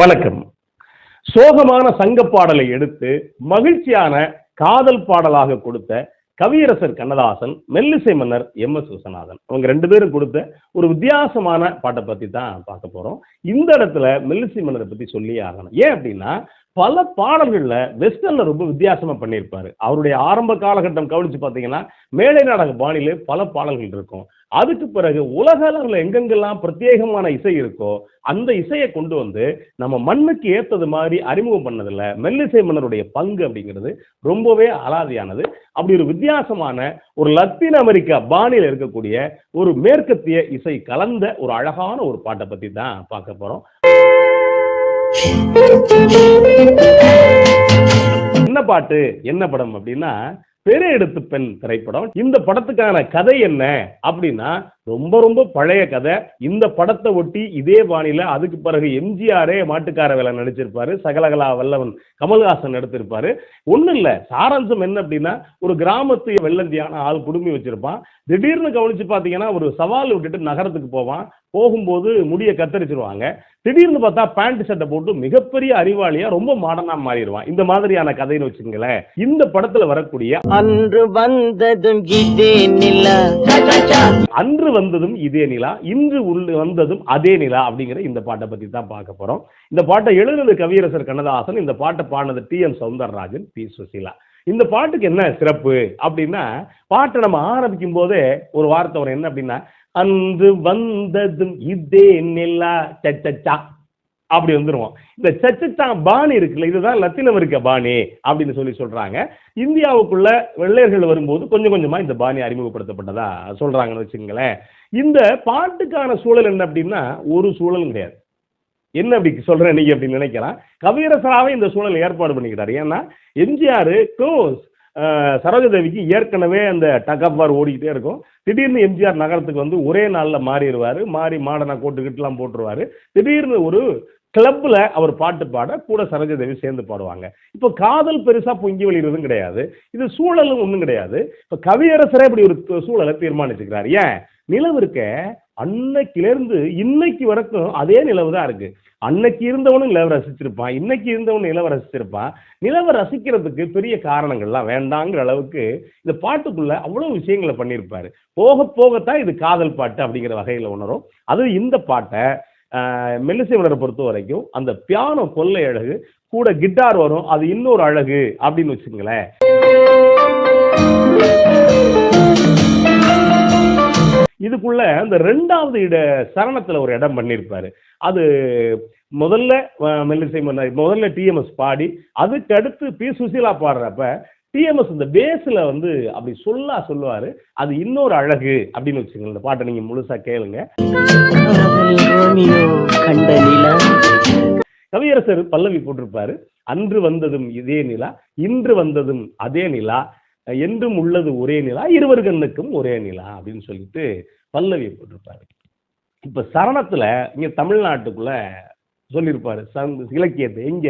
வணக்கம். சோகமான சங்க பாடலை எடுத்து மகிழ்ச்சியான காதல் பாடலாக கொடுத்த கவியரசர் கண்ணதாசன் மெல்லிசை மன்னர் எம். எஸ். விஸ்வநாதன். அவங்க ரெண்டு பேரும் கொடுத்த ஒரு வித்தியாசமான பாட்டை பத்தி தான் பார்க்க போறோம். இந்த இடத்துல மெல்லிசை மன்னரை பத்தி சொல்லியே ஆகணும். ஏன் அப்படின்னா பல பாடல்கள்ல வெஸ்டர்ன்ல ரொம்ப வித்தியாசமா பண்ணியிருப்பாரு. அவருடைய ஆரம்ப காலகட்டம் கவனிச்சு பார்த்தீங்கன்னா மேலை நாடக பாணியிலே பல பாடல்கள் இருக்கும். அதுக்கு பிறகு உலக அளவில் எங்கெங்கெல்லாம் பிரத்யேகமான இசை இருக்கோ அந்த இசையை கொண்டு வந்து நம்ம மண்ணுக்கு ஏத்தது மாதிரி அறிமுகம் பண்ணதில் மெல்லிசை மன்னருடைய பங்கு அப்படிங்கிறது ரொம்பவே அலாதியானது. அப்படி ஒரு வித்தியாசமான ஒரு லத்தீன் அமெரிக்கா பாணியில் இருக்கக்கூடிய ஒரு மேற்கத்திய இசை கலந்த ஒரு அழகான ஒரு பாட்டை பத்தி தான் பார்க்க போறோம். என்ன பாட்டு என்ன படம் அப்படின்னா பெரு எடுத்து பெண் திரைப்படம். இந்த படத்துக்கான கதை என்ன? அப்படின்னா ரொம்ப ரொம்ப பழைய கதை. இந்த படத்தை ஒட்டி இதே பாணியில அதுக்கு பிறகு எம்ஜிஆரே மாட்டுக்கார வேலை நடிச்சிருப்பாரு. சகலகலா வல்லவன் கமல்ஹாசன் எடுத்திருப்பாரு ஒண்ணும் இல்ல. சாராம்சம் என்ன அப்படின்னா ஒரு கிராமத்து வெள்ளந்தியான ஆள் குடுமி வச்சிருப்பான். திடீர்னு கவனிச்சு பாத்தீங்கன்னா ஒரு சவால் விட்டுட்டு நகரத்துக்கு போவான். போகும்போது முடிய கத்தரிச்சிருவாங்க. திடீர்னு பார்த்தா பேண்ட் சட்டை போட்டு மிகப்பெரிய அறிவாளியா ரொம்ப மாடர்னா மாறிடுவான். இந்த மாதிரியான கதைன்னு வச்சுக்கோங்களேன். இந்த படத்துல வரக்கூடிய அன்று வந்ததும் அன்று வந்ததும் இதே நிலா இன்று உள்ள வந்ததும் அதே நிலா அப்படிங்கிற இந்த பாட்டை பத்தி தான் பார்க்க போறோம். இந்த பாட்டை எழுதுனது கவியரசர் கண்ணதாசன் இந்த பாட்டை பாடினது T M Soundararajan P Susheela. இந்த பாட்டுக்கு என்ன சிறப்பு அப்படின்னா பாட்டை நம்ம ஆரம்பிக்கும் போதே ஒரு வார்த்தை வரும். என்ன அப்படின்னா அன்று வந்ததும் இதே நிலா சச்சா அப்படி வந்துருவோம். இந்த சச்சத்தான் பாணி இருக்குல்ல இதுதான் லத்தீன் அமெரிக்க பாணி அப்படின்னு சொல்லி சொல்றாங்க. இந்தியாவுக்குள்ள வெள்ளையர்கள் வரும்போது கொஞ்சம் கொஞ்சமா இந்த பாணி அறிமுகப்படுத்தப்பட்டதா சொல்றாங்கன்னு வச்சுங்களேன் இந்த பாட்டுக்கான சூழல் என்ன அப்படின்னா ஒரு சூழலும் கிடையாது. என்ன அப்படி சொல்றேன் நீங்க அப்படின்னு நினைக்கலாம். கவியரசராவே இந்த சூழல் ஏற்பாடு பண்ணிக்கிட்டாரு. ஏன்னா எம்ஜிஆர் க்ளோஸ் சரோஜதேவிக்கு ஏற்கனவே அந்த டகப்பார் ஓடிக்கிட்டே இருக்கும். திடீர்னு எம்ஜிஆர் நகரத்துக்கு வந்து ஒரே நாளில் மாறிடுவார். மாறி மாடனா கோட்டுக்கிட்டுலாம் போட்டுருவாரு. திடீர்னு ஒரு கிளப்ல அவர் பாட்டு பாட கூட சரோஜதேவி சேர்ந்து பாடுவாங்க. இப்போ காதல் பெருசா பொங்கி வெளியிறதும் கிடையாது. இது சூழலும் ஒன்றும் கிடையாது. இப்போ கவியரசரே இப்படி ஒரு சூழலை தீர்மானிச்சுக்கிறார். ஏன்? நிலவு இருக்க அன்னைக்கிலேருந்து இன்னைக்கு வரைக்கும் அதே நிலவு தான் இருக்கு. அன்னைக்கு இருந்தவனும் நிலவை ரசிச்சிருப்பான். இன்னைக்கு இருந்தவனும் நிலவை ரசிச்சிருப்பான். நிலவை ரசிக்கிறதுக்கு பெரிய காரணங்கள்லாம் வேண்டாங்கிற அளவுக்கு இந்த பாட்டுக்குள்ள அவ்வளவு விஷயங்களை பண்ணியிருப்பாரு. போக போகத்தான் இது காதல் பாட்டு அப்படிங்கிற வகையில் உணரும். அது இந்த பாட்டை மெல்லிசை உணரை பொறுத்த வரைக்கும் அந்த பியானோ கொள்ளை அழகு கூட கிட்டார் வரும் அது இன்னொரு அழகு அப்படின்னு வச்சுங்களேன் இதுக்குள்ள அந்த ரெண்டாவது இட சரணத்துல ஒரு இடம் பண்ணியிருப்பாரு. அது முதல்ல மெல்லிசை மன்னர் முதல்ல டிஎம்எஸ் பாடி அதுக்கு அடுத்து பி சுசீலா பாடுறப்ப டிஎம்எஸ் இந்த பேஸ்ல வந்து அப்படி சொல்லா சொல்லுவாரு. அது இன்னொரு அழகு அப்படின்னு வச்சுக்கோங்க இந்த பாட்டை நீங்க முழுசா கேளுங்க. கவியரசர் பல்லவி போட்டிருப்பாரு. அன்று வந்ததும் இதே நிலா இன்று வந்ததும் அதே நிலா என்றும் உள்ளது ஒரே நிலா இருவர் கண்ணுக்கும் ஒரே நிலா அப்படின்னு சொல்லிட்டு பல்லவி போட்டிருப்பாரு. இப்ப சரணத்துல இங்க தமிழ்நாட்டுக்குள்ள சொல்லியிருப்பாரு. இலக்கியத்தை எங்க?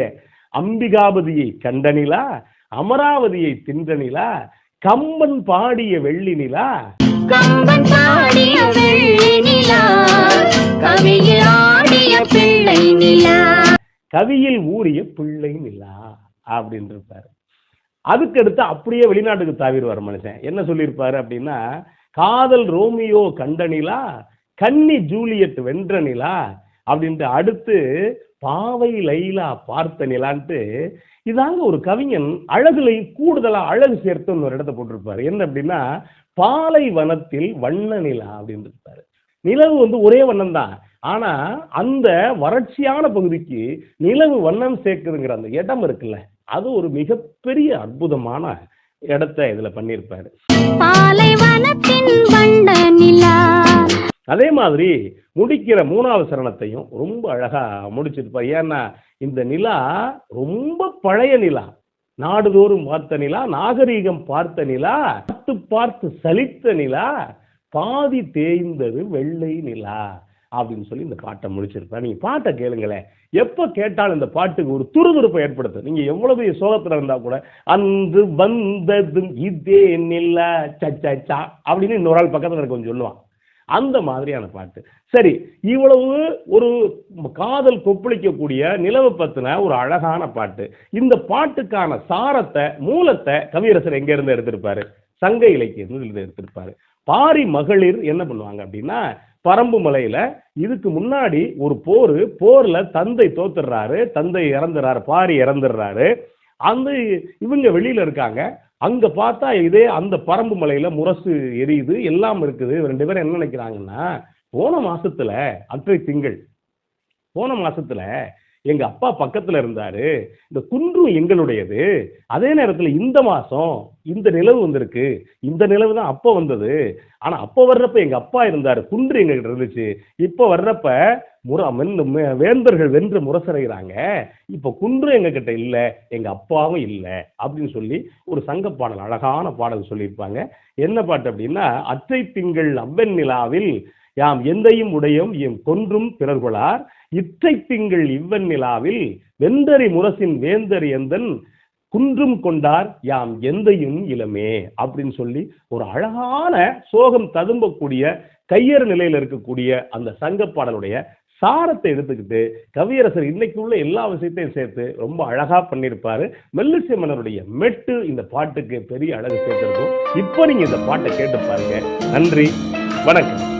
அம்பிகாபதியை கண்ட நிலா அமராவதியை தின்ற நிலா கம்பன் பாடிய வெள்ளி நிலா கம்பன் பாடிய வெள்ளி நிலா கவியில் ஆடிய பிள்ளை நிலா கவியில் ஊறிய பிள்ளை நிலா அப்படின்னு இருப்பாரு அதுக்கடுத்து அப்படியே வெளிநாட்டுக்கு தாவிடுவார் மனுஷன். என்ன சொல்லியிருப்பாரு அப்படின்னா காதல் ரோமியோ கண்ட நிலா கன்னி ஜூலியட் வென்ற நிலா அப்படின்ட்டு அடுத்து பாவை லைலா பார்த்த நிலான்ட்டு இதாங்க ஒரு கவிஞன் அழகுலை கூடுதலா அழகு சேர்த்து ஒரு இடத்த போட்டிருப்பாரு. என்ன அப்படின்னா பாலை வனத்தில் வண்ண நிலா அப்படின்னு இருப்பாரு. நிலவு வந்து ஒரே வண்ணம் தான். ஆனா அந்த வறட்சியான பகுதிக்கு நிலவு வண்ணம் சேர்க்குதுங்கிற அந்த இடம் இருக்குல்ல அது ஒரு மிகப்பெரிய அற்புதமான இடத்த இதுல பண்ணியிருப்பாரு. பாலைவனத்தின் அதே மாதிரி முடிக்கிற மூணாவது சரணத்தையும் ரொம்ப அழகா முடிச்சிருப்பார். ஏன்னா இந்த நிலா ரொம்ப பழைய நிலா. நாடுதோறும் பார்த்த நிலா நாகரீகம் பார்த்த நிலா பார்த்து பார்த்து சலித்த நிலா பாதி தேய்ந்தது வெள்ளை நிலா அப்படின்னு சொல்லி இந்த பாட்டை முடிச்சிருப்பேன் நீங்க பாட்டை கேளுங்களேன். எப்ப கேட்டாலும் இந்த பாட்டுக்கு ஒரு துருதுருப்பை ஏற்படுத்தும். நீங்க எவ்வளவு சோகத்தில் சோகத்துல இருந்தா கூட அன்று வந்ததும் இதே நிலா சச்சா அப்படின்னு இன்னொரு ஆள் பக்கத்துல கொஞ்சம் சொல்லுவான். அந்த மாதிரியான பாட்டு. சரி இவ்வளவு ஒரு காதல் கொப்பளிக்கக்கூடிய நிலவு பத்தின ஒரு அழகான பாட்டு. இந்த பாட்டுக்கான சாரத்தை மூலத்தை கவியரசர் எங்க இருந்து எடுத்திருப்பாரு? சங்க இலக்கியத்திலிருந்து எடுத்திருப்பாரு. பாரி மகளிர் என்ன பண்ணுவாங்க அப்படின்னா பரம்பு மலையில இதுக்கு முன்னாடி ஒரு போர் போர்ல தந்தை தோத்துடுறாரு தந்தை இறந்துறாரு பாரி இறந்துடுறாரு. அந்த இவங்க வெளியில இருக்காங்க. அங்கே பார்த்தா இதே அந்த பரம்பு மலையில் முரசு எரியுது எல்லாம் இருக்குது. ரெண்டு பேரும் என்ன நினைக்கிறாங்கன்னா போன மாசத்துல அற்றை திங்கள் போன மாசத்துல எங்க அப்பா பக்கத்துல இருந்தாரு. இந்த குன்றும் எங்களுடையது. அதே நேரத்துல இந்த மாசம் இந்த நிலவு வந்திருக்கு. இந்த நிலவு தான் அப்ப வந்தது. ஆனா அப்ப வர்றப்ப எங்க அப்பா இருந்தாரு. குன்று எங்ககிட்ட இருந்துச்சு. இப்ப வர்றப்ப முற வேந்தர்கள் வென்று முரசறைகிறாங்க இப்ப குன்று எங்க கிட்ட இல்ல. எங்க அப்பாவும் இல்ல. அப்படின்னு சொல்லி ஒரு சங்க பாடல் அழகான பாடல் சொல்லியிருப்பாங்க. என்ன பாட்டு அப்படின்னா அச்சை திங்கள் அவ்வெண் நிலாவில் யாம் எந்தையும் உடையும் எம் கொன்றும் பிறர்கொளார். இற்றை திங்கள் இவ்வன் நிலாவில் வெந்தரி முரசின் வேந்தர் எந்தன் குன்றும் கொண்டார் யாம் எந்தையும் இளமே அப்படின்னு சொல்லி ஒரு அழகான சோகம் ததும்பக்கூடிய கையறு நிலையில இருக்கக்கூடிய அந்த சங்க பாடலுடைய சாரத்தை எடுத்துக்கிட்டு கவியரசர் இன்னைக்கு உள்ள எல்லா விஷயத்தையும் சேர்த்து ரொம்ப அழகா பண்ணியிருப்பாரு. மெல்லிசை மன்னருடைய மெட்டு இந்த பாட்டுக்கு பெரிய அழகு சேர்த்திருக்கும். இப்போ நீங்க இந்த பாட்டை கேட்டு பாருங்க. நன்றி. வணக்கம்.